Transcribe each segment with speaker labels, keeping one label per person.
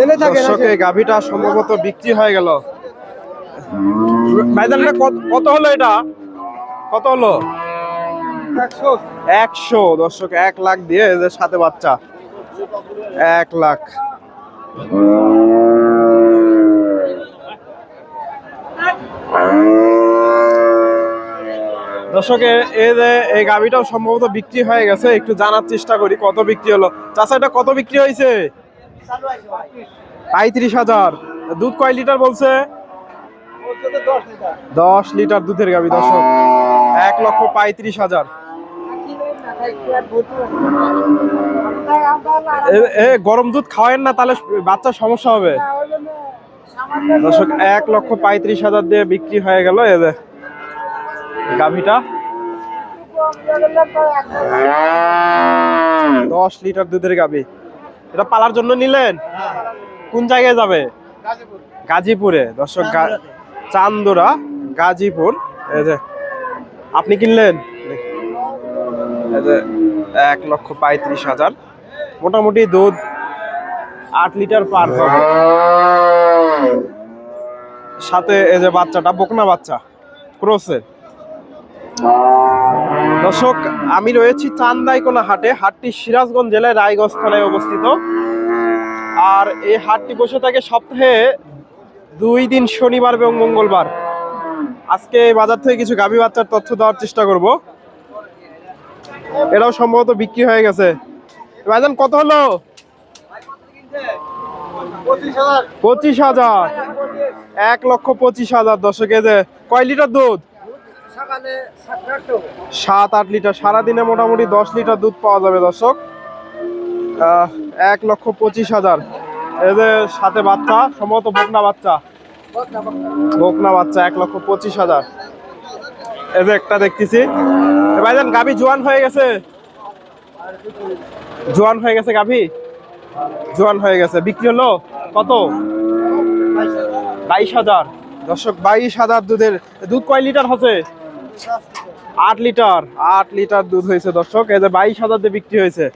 Speaker 1: দর্শকে গাভীটা সম্ভবত বিক্রি হয়ে গেল। ভাইজান এটা কত- কত হলো এটা? কত হলো? একশো। দর্শক এক লাখ দিয়ে এদের সাথে বাচ্চা। এক লাখ। দর্শকে এই যে এই গাভিটাও সম্ভবত বিক্রি হয়ে গেছে। একটু জানার চেষ্টা করি কত বিক্রি হলো? চাষা এটা কত বিক্রি হয়েছে? পঁয়ত্রিশ হাজার। দুধ কয় লিটার বলছে? দশ লিটার দুধের গাভি দর্শক। এক লক্ষ পঁয়ত্রিশ হাজার। এ- গরম দুধ খাওয়ায়েন না, তাহলে বাচ্চার সমস্যা হবে। দর্শক, এক লক্ষ পঁয়ত্রিশ হাজার দিয়ে বিক্রি হয়ে গেল এদের গাভিটা। দশ লিটার দুধের গাভি এটা পালার জন্য নিলেন? কোন জায়গায় যাবে? গাজীপুরে। দর্শক চান্দোরা, গাজীপুর। এই যে, আপনি কিনলেন? এক লক্ষ পঁয়ত্রিশ হাজার। মোটামুটি দুধ আট লিটার পার হবে। সাথে এই যে বাচ্চাটা, বকনা বাচ্চা, ক্রোসের। দর্শক, আমি রয়েছি চান্দাইকোনা হাটে, হাটটি সিরাজগঞ্জ জেলায় রায়গঞ্জ থানায় অবস্থিত। আর এই হাটটি বসে থাকে সপ্তাহে দুই দিন, শনিবার এবং মঙ্গলবার। আজকে বাজার থেকে কিছু গাভী বাচ্চার তথ্য দেওয়ার চেষ্টা করব। এটাও সম্ভবত বিক্রি হয়ে গেছে। ভাইজান, কত হলো? পঁচিশ হাজার। এক লক্ষ পঁচিশ হাজার। দর্শকে যে কয় লিটার দুধ? সাত আট লিটার। সারাদিনে মোটামুটি দশ লিটার দুধ পাওয়া যাবে দর্শক। এক লক্ষ পঁচিশ হাজার। এদের সাথে বাচ্চা সম্ভবত বকনা বাচ্চা। বকনা বাচ্চা এক লক্ষ পঁচিশ হাজার। এদের একটা দেখতেছি। ভাইজান গাভি জোয়ান হয়ে গেছে? জোয়ান হয়ে গেছে গাভি? জোয়ান হয়ে গেছে। বিক্রি হলো কত? বাইশ হাজার। দর্শক বাইশ হাজার দুধের দুধ কয় লিটার হচ্ছে? আট লিটার আট লিটার দুধ হয়েছে দর্শক। এই যে বাইশ হাজার দিয়ে বিক্রি হয়েছে।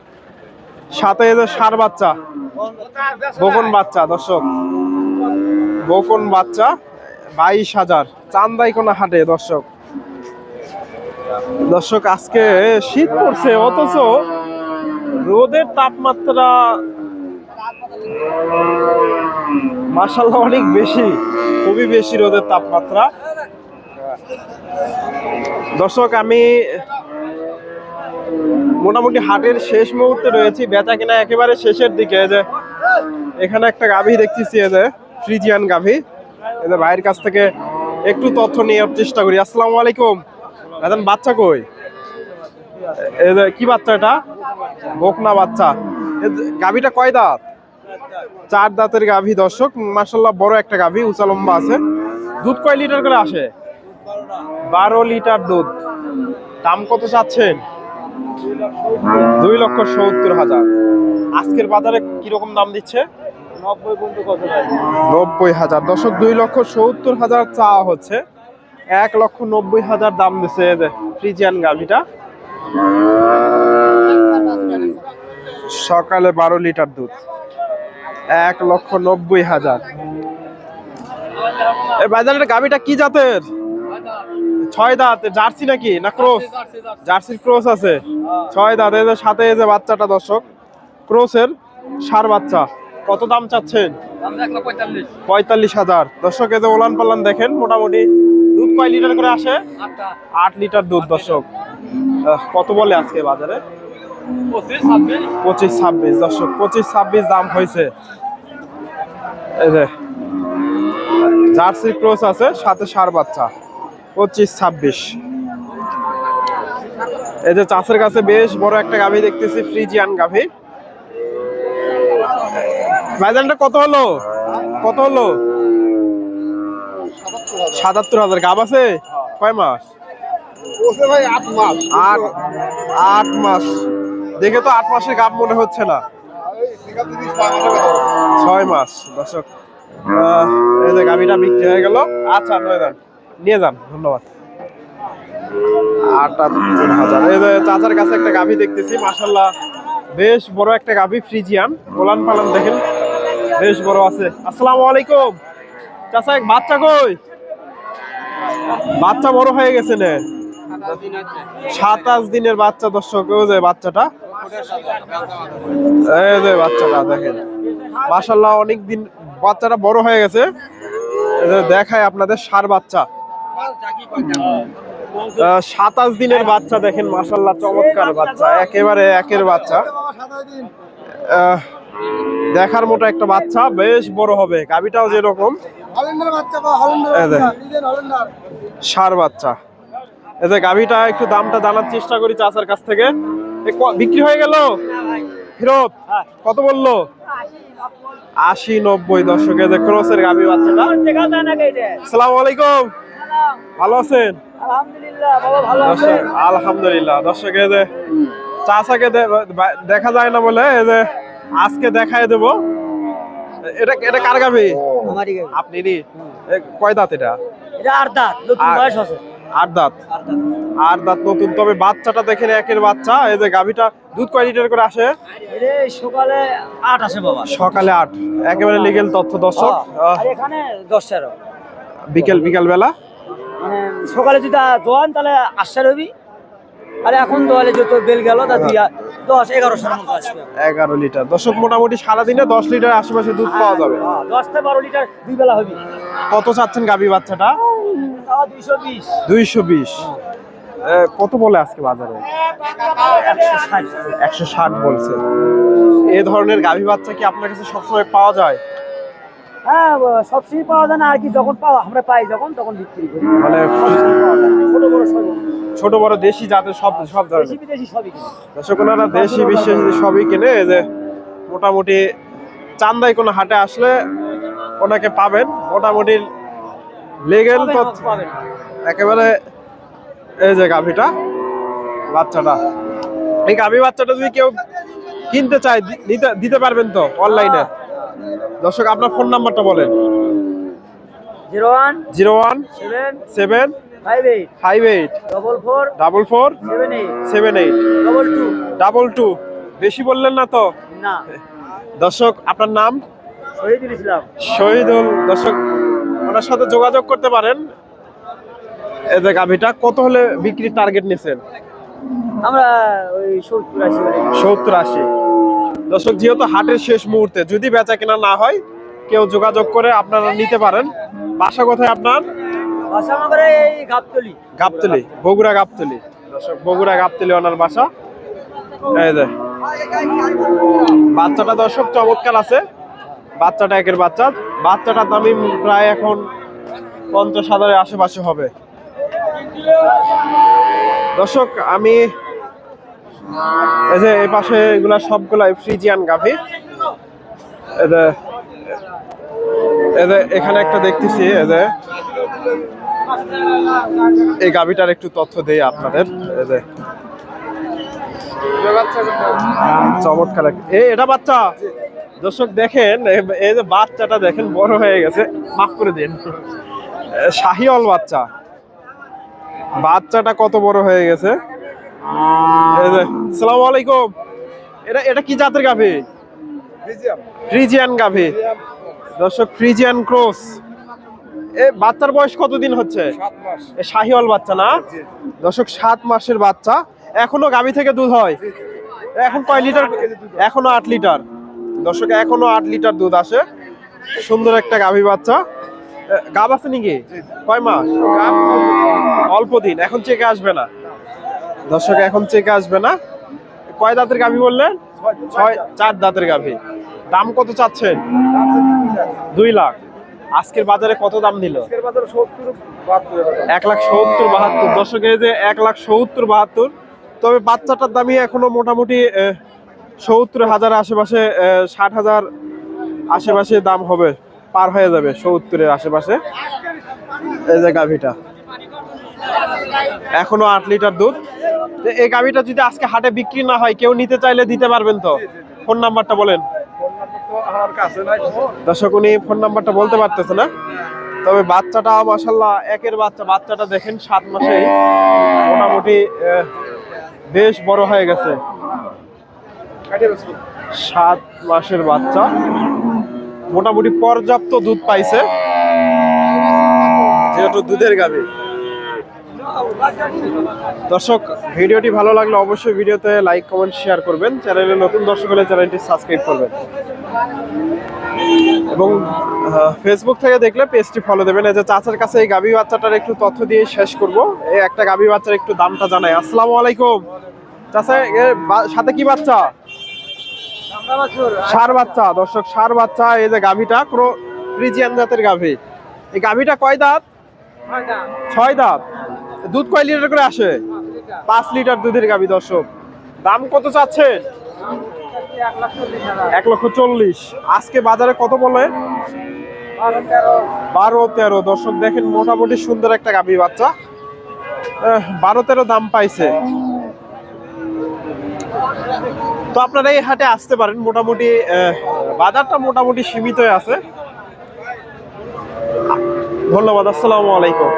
Speaker 1: সাথে এই যে সার বাচ্চা বকন বাচ্চা দর্শক। বকন বাচ্চা বাইশ হাজার চান্দাই কোনো হাটে দর্শক। দর্শক, আজকে শীত পড়ছে, অথচ রোদের তাপমাত্রা মার্শাল্লাহ অনেক বেশি, খুবই বেশি রোদের তাপমাত্রা। দর্শক, আমি মোটামুটি হাটের শেষ মুহূর্তে রয়েছি। বেচা কিনা একেবারে শেষের দিকে। যে এখানে একটা গাভী দেখতেছি, এই যে ফ্রিজিয়ান গাভী। যে ভাইয়ের কাছ থেকে একটু তথ্য নেওয়ার চেষ্টা করি। আসসালামু আলাইকুম। এখন বাচ্চা কই? কি বাচ্চা এটা? বকনা বাচ্চা। গাভীটা কয় দাঁত? চার দাঁতের গাভী, দর্শক। মাসাল্লাহ বড় একটা গাভী, উঁচা লম্বা আছে। দুধ কয় লিটার করে আসে? বারো লিটার দুধ। দাম কত চাচ্ছেন? দুই লক্ষ সত্তর হাজার। আজকের বাজারে কীরকম দাম দিচ্ছে?
Speaker 2: নব্বই
Speaker 1: হাজার। দর্শক দুই লক্ষ সত্তর হাজার চাওয়া হচ্ছে। এক লক্ষ নব্বই হাজার দাম দিচ্ছে ফ্রিজিয়ান গাভিটা। সকালে বারো লিটার দুধ। এক লক্ষ নব্বই হাজার। এই বাজারের গাভিটা কি জাতের? ছয় দাঁত জার্সি নাকি না ক্রস? জার্সির ক্রস আছে। ছয় দাঁত এদের সাথে এই যে বাচ্চাটা দর্শক, ক্রসের সার বাচ্চা। কত দাম চাচ্ছেন? পঁয়তাল্লিশ হাজার। দর্শক এতে ওলান পাল্লান দেখেন, মোটামুটি দুধ কয় লিটার করে আসে? আট লিটার দুধ, দর্শক। কত বলে আজকে বাজারে? পঁচিশ ছাব্বিশ, দর্শক, পঁচিশ ছাব্বিশ দাম হয়েছে। এই যে জার্সি ক্রস আছে, সাথে সার বাচ্চা। পঁচিশ ছাব্বিশ। এই যে চাষের কাছে বেশ বড় একটা গাভী দেখতেছি ফ্রিজিয়ান গাভী। ভাইজানটা কত হলো? কত হলো? সাতাত্তর হাজার। গাব আছে? কয় মাস?
Speaker 2: আট মাস।
Speaker 1: আট আট মাস। দেখে তো আট মাসের গাব মনে হচ্ছে না। ছয় মাস। দর্শক এই যে গাভিটা বিক্রি হয়ে গেল। আচ্ছা নিয়ে নিয়ে যান, ধন্যবাদ। আটাত্তর চাচার কাছে একটা গাভী দেখতেছি মাসাল্লাহ বেশ বড় একটা গাভী, ফ্রিজিয়ান। গোলান পালান দেখেন, বেশ বড় আছে। আসসালামু আলাইকুম। চাচা, এক বাচ্চা কই? বাচ্চা বড় হয়ে গেছে নে। সাতাশ দিনের বাচ্চা, দর্শক, ওই যে বাচ্চাটা। এই যে বাচ্চাটা, দেখেন। মাশাল্লাহ অনেক দিন বাচ্চাটা বড় হয়ে গেছে। দেখায় আপনাদের সার বাচ্চা। সাতাশ দিনের বাচ্চা দেখেন মাশাল্লাহ চমৎকার বাচ্চা একেবারে একের বাচ্চা। দেখার মতো একটা বাচ্চা বেশ বড় হবে গাবিটাও যেরকম। সার বাচ্চা। এতে গাভিটা একটু দামটা জানার চেষ্টা করি চাচার কাছ থেকে। বিক্রি হয়ে গেল? ফেরত কত বলল? আশি নব্বই দশকে যে ক্রসের গাভি বাচ্চাটা। সালাম আলাইকুম। ভালো আছেন?
Speaker 3: আলহামদুলিল্লাহ ভালো আছে
Speaker 1: দর্শক আলহামদুলিল্লাহ। দর্শকে যে চাচাকে দে- দেখা যায় না বলে এই যে আজকে দেখায় দেব। এটা এটা কার গাভি। আপনি কয় দাঁত এটা?
Speaker 3: এটা আর দাঁত নতুন বয়স আছে।
Speaker 1: আট দাঁত।
Speaker 3: আর দাঁত
Speaker 1: আর দাঁত নতুন তবে বাচ্চাটা দেখেন একের বাচ্চা। এই যে গাভিটা দুধ কয় লিটার করে আসে?
Speaker 3: সকালে আট আসে বাবা।
Speaker 1: সকালে আট। একেবারে লিগেল তথ্য দর্শক।
Speaker 3: এখানে দশ
Speaker 1: বিকেল বিকেল বেলা
Speaker 3: মানে সকালে যদি দোয়ান তাহলে আটশো রবি। আর এখন দোয়ালে যত বেল গেল তা দিয়া দশ এগারোশোর মতো আসবে।
Speaker 1: এগারো লিটার। দর্শক মোটামুটি সারাদিনে দশ লিটার আশেপাশে দুধ পাওয়া যাবে।
Speaker 3: হ্যাঁ, দশ থেকে বারো লিটার দুই বেলা হবে।
Speaker 1: কত চাচ্ছেন গাভি বাচ্চাটা?
Speaker 3: দুইশো বিশ।
Speaker 1: দুইশো বিশ। কত বলে আজকে বাজারে?
Speaker 3: একশো ষাট
Speaker 1: বলছে। এ ধরনের গাভী বাচ্চা কি আপনার কাছে সবসময় পাওয়া যায়?
Speaker 3: হ্যাঁ সবসময় পাওয়া যায় না। আর কি যখন পাওয়া আমরা পাই যখন তখন বিক্রি করি।
Speaker 1: মানে
Speaker 3: ছোট বড় সবই।
Speaker 1: ছোট বড় দেশি জাতের সব সব
Speaker 3: দেশি
Speaker 1: ধরনের
Speaker 3: বিদেশি সবই কিনি।
Speaker 1: দর্শক ওনারা দেশি বিশেষ সবই। কিনে এই যে মোটামুটি চান্দাই কোনো হাটে আসলে ওনাকে পাবেন। মোটামুটি লেগেল। একেবারে এই যে গাভিটা বাচ্চাটা। এই গাভি বাচ্চাটা যদি কেউ কিনতে চায় দিতে দিতে পারবেন তো অনলাইনে দর্শক আপনার ফোন নাম্বারটা বলেন।
Speaker 3: Zero one
Speaker 1: zero one
Speaker 3: seven
Speaker 1: seven
Speaker 3: five eight
Speaker 1: five eight
Speaker 3: double four
Speaker 1: double four
Speaker 3: seven eight
Speaker 1: seven eight
Speaker 3: double two
Speaker 1: double two. বেশি বললেন না তো?
Speaker 3: না।
Speaker 1: দর্শক আপনার নাম?
Speaker 3: শহীদুল ইসলাম।
Speaker 1: শহীদুল। দর্শক ওনার সাথে যোগাযোগ করতে পারেন। এই যে গাভিটা কত হলে বিক্রির টার্গেট নিছেন?
Speaker 3: আমরা ওই সত্তর আশি
Speaker 1: সত্তর আশি। দর্শক যেহেতু হাটের শেষ মুহূর্তে যদি বেচা কেনা না হয় কেউ যোগাযোগ করে আপনারা নিতে পারেন। বাসা কোথায় আপনার?
Speaker 3: এই গাবতলি।
Speaker 1: বগুড়া গাবতলি। দর্শক বগুড়া গাবতলি ওনার বাসা। এই যে। বাচ্চাটা দর্শক চমৎকার আছে। বাচ্চাটা একের বাচ্চা। বাচ্চাটার দামি প্রায় এখন পঞ্চাশ হাজারের আশেপাশে হবে। দর্শক আমি এই যে এই পাশে এগুলা সবগুলাই ফ্রিজিয়ান গাভি। এই এখানে একটা দেখতেছি এই যে এই গাভিটার একটু তথ্য দেই আপনাদের এই চমৎকার এক- এ এটা বাচ্চা। দর্শক দেখেন এই যে বাচ্চাটা দেখেন বড় হয়ে গেছে। মাফ করে দিন। এ, শাহিওয়াল বাচ্চা। বাচ্চাটা কত বড় হয়ে গেছে? এই সালাম আলাইকুম। এটা এটা কি জাতের গাভি? ফ্রিজিয়ান। গাভি। দর্শক ফ্রিজিয়ান ক্রস। এ বাচ্চার বয়স কতদিন হচ্ছে? এ শাহিওয়াল বাচ্চা না? দর্শক সাত মাসের বাচ্চা। এখনও গাভী থেকে দুধ হয়? এখন কয় লিটার? এখনও আট লিটার। দর্শক এখনও আট লিটার দুধ আসে। সুন্দর একটা গাভী বাচ্চা। গাব আছে নাকি? কয় মাস? অল্প দিন। এখন চেকে আসবে না। দর্শক এখন চেকে আসবে না। কয় দাঁতের গাভি বললেন? ছয় চার দাঁতের গাভি। দাম কত চাচ্ছেন? দুই লাখ। আজকের বাজারে কত দাম দিল? এক লাখ সত্তর বাহাত্তর। দর্শকের যে এক লাখ সত্তর বাহাত্তর। তবে বাচ্চাটার দামই এখনও মোটামুটি সত্তর হাজার আশেপাশে ষাট হাজার আশেপাশে দাম হবে। পার হয়ে যাবে সত্তরের আশেপাশে। এই যে গাভিটা। এখনও আট লিটার দুধ। তো এই গাভিটা যদি আজকে হাটে বিক্রি না হয় কেউ নিতে চাইলে দিতে পারবেন তো? ফোন নাম্বারটা বলেন। দর্শক উনি ফোন নাম্বারটা বলতে পারতেছে না। তবে বাচ্চাটা মাসাল্লাহ একের বাচ্চা। বাচ্চাটা দেখেন সাত মাসে মোটামুটি বেশ বড় হয়ে গেছে। সাত মাসের বাচ্চা। মোটামুটি পর্যাপ্ত দুধ পাইছে। যেহেতু দুধের গাভী। দর্শক ভিডিওটি ভালো লাগলে অবশ্যই ভিডিওতে লাইক কমেন্ট শেয়ার করবেন। চ্যানেলে নতুন দর্শক হলে চ্যানেলটি সাবস্ক্রাইব করবেন। এবং ফেসবুক থেকে দেখলে পেজটি ফলো দেবেন। এই যে চাচার কাছে এই গাভী বাচ্চাটার একটু তথ্য দিয়ে শেষ করব। এই একটা গাভী বাচ্চার একটু দামটা জানাই। আসসালামু আলাইকুম। চাচা এর সাথে কি বাচ্চা? সার বাচ্চা। দর্শক সার বাচ্চা এই যে গাভীটা পুরো ফ্রিজিয়ান জাতের গাভী। এই গাভীটা কয় দাঁত। ছয় দাঁত। দুধ কয় লিটার করে আসে? পাঁচ লিটার দুধের গাবি, দর্শক। দাম কত চাচ্ছেন? এক লক্ষ চল্লিশ। আজকে বাজারে কত বলে? বারো তেরো। দর্শক, দেখেন মোটামুটি সুন্দর একটা গাবি বাচ্চা। বারো তেরো দাম পাইছে। তো আপনারা এই হাটে আসতে পারেন। মোটামুটি বাজারটা মোটামুটি সীমিতই আছে। ধন্যবাদ, আসসালামু আলাইকুম।